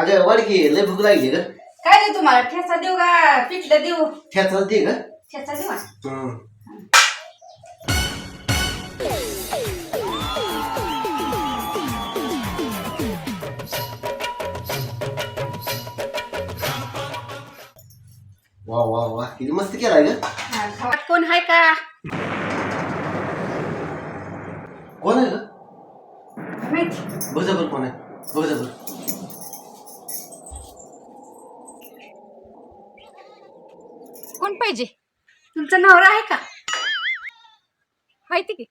अगं वाडकी लय भूक लागली ग. काय देऊ तुम्हाला? ठेचा देऊ का? पिठलं देऊ? ठेचा दे ग. ठेचा देऊ? हम्म. वा वा वा. किती मस्त केलाय ग. हा. कोण हाय का? कोण आहे ग? काय माहिती. बघ कोण आहे. बघ जबर. पाहिजे. तुमचा नवरा आहे का? माहिती की?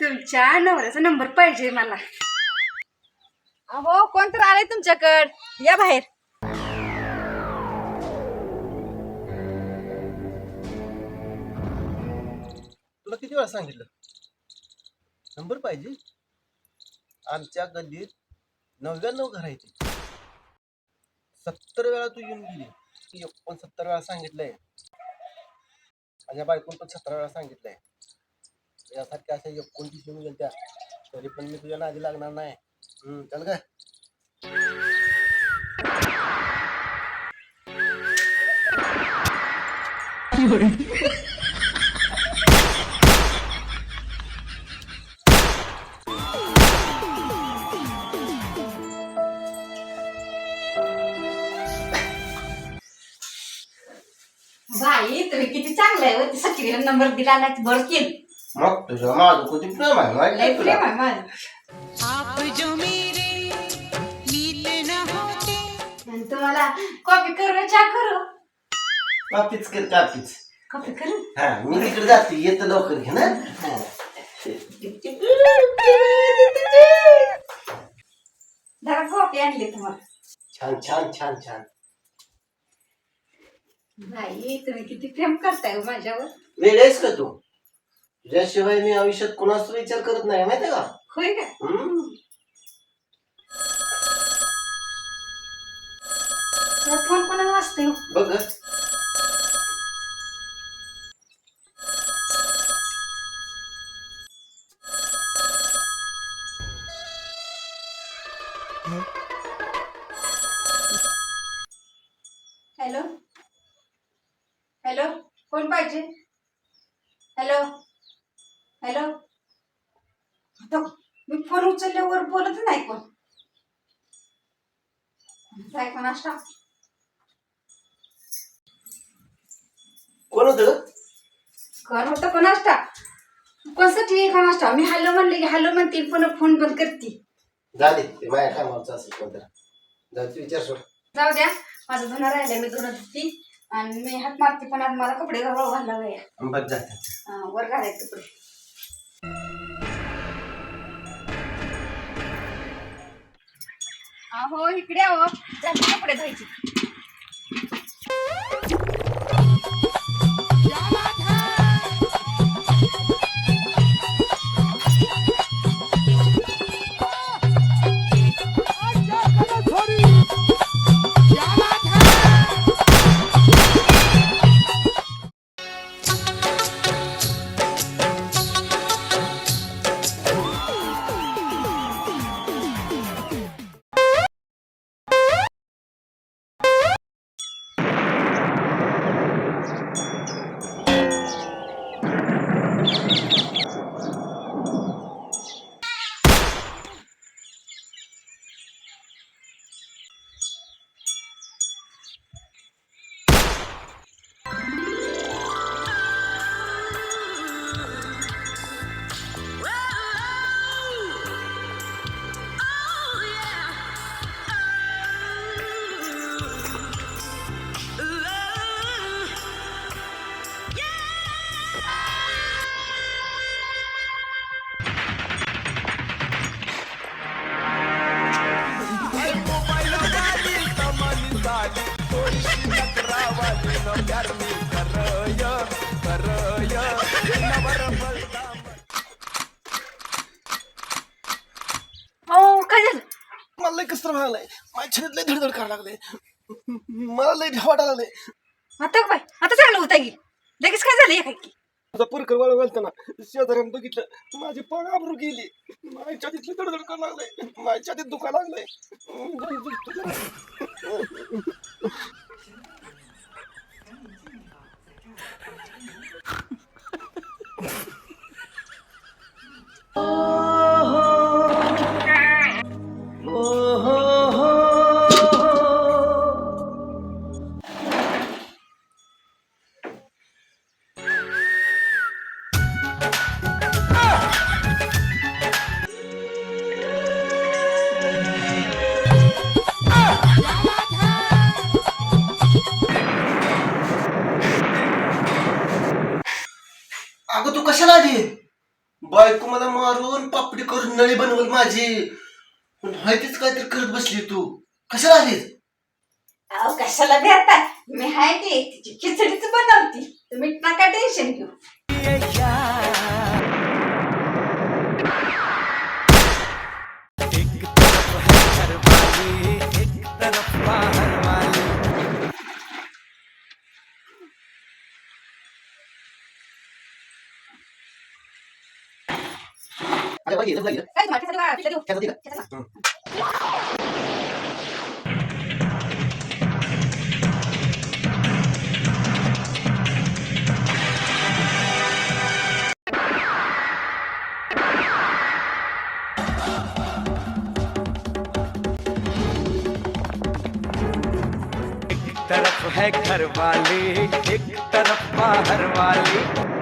तुमच्या नवऱ्याचा नंबर पाहिजे मला. अहो कोण तर आलंय तुमच्याकड. या बाहेर. तुला किती वेळा सांगितलं? नंबर पाहिजे. आमच्या गल्लीत नव्याण्णव घर आहे ते सत्तर वेळा तू येऊन गेली. पण सत्तर वेळा सांगितलंय. माझ्या बायकोन पण सतरा वेळा सांगितलंय. यासारख्या अशा एकोणतीस येऊन गेल्या तरी पण मी तुझ्या नादी लागणार नाही. हम्म, चल काय बाई चांगलं आहे व ती सखीला नंबर दिला नाही बरं केलं मग तुझं माझं किती प्रेम आहे माहिती लय आहे तुला. प्रेम आहे माझं. आप जो मेरे नीत न होते. आणि तुम्हाला कॉफी करू चहा करू? कापीच कर कापीच. कॉफी करू? हा मी तिकडे जाते येतं लवकर घे ना. हा. जरा कॉफी आणली तुम्हाला. छान छान छान छान. बाई तुम्ही किती प्रेम करताय हो माझ्यावर वेळ आहेस का तू तुझ्याशिवाय मी आयुष्यात कुणाचा विचार करत नाही माहितीये का होय का हम्म. तुला फोन कोणाला वाजतोय हो? बघ. हॅलो हॅलो कोण पाहिजे? Hello hello. आता मी फोन उचलल्यावर बोलत नाही कोण. काय कोण असता कोण होत कोण होतं कोण असता कोणसाठी कोण असता मी हॅलो म्हणले की हॅलो म्हणते पण फोन बंद करते. झाले ते माझ्या कामावरचं असेल कोणतं जाऊ तू विचार सोड. जाऊ द्या. माझं धुणं राहिलं मी धुणं धुती. आणि मी हात मारते पण आज मला कपडे गवळ घालला जाते. वर घालायचे कपडे. अहो इकडे अहो जास्त कपडे धुवायचे. लय कसं व्हायलाय माझ्या छातीत लय धडधड करायला लागले. मला लय वाटायला लागले. आता काय आता चांगलं होता की? लगेच काय झालं काय की? तुझा परकर वाळा घालताना शेजाऱ्यानं बघितलं माझी पाग आबरू गेली. माझ्या तिथली दडदड करायला लागलंय माझ्या तिथ दुखा लागलंय कशाला आली? बायको मला मारून पापडी करून नळी बनवल माझी. पण माहितीच काहीतरी करत बसली तू. कशाला आलीस? अहो कशाला भेटता मी हाय की तिची खिचडीच बनवती. तुम्ही नका टेन्शन घेऊ. तरफ है घर वाले एक तरफ बाहर वाले।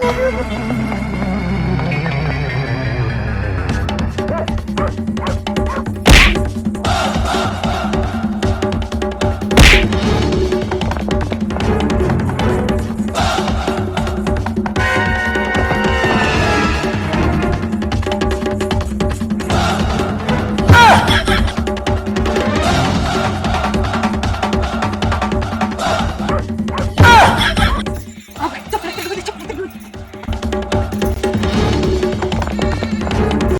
Thank you.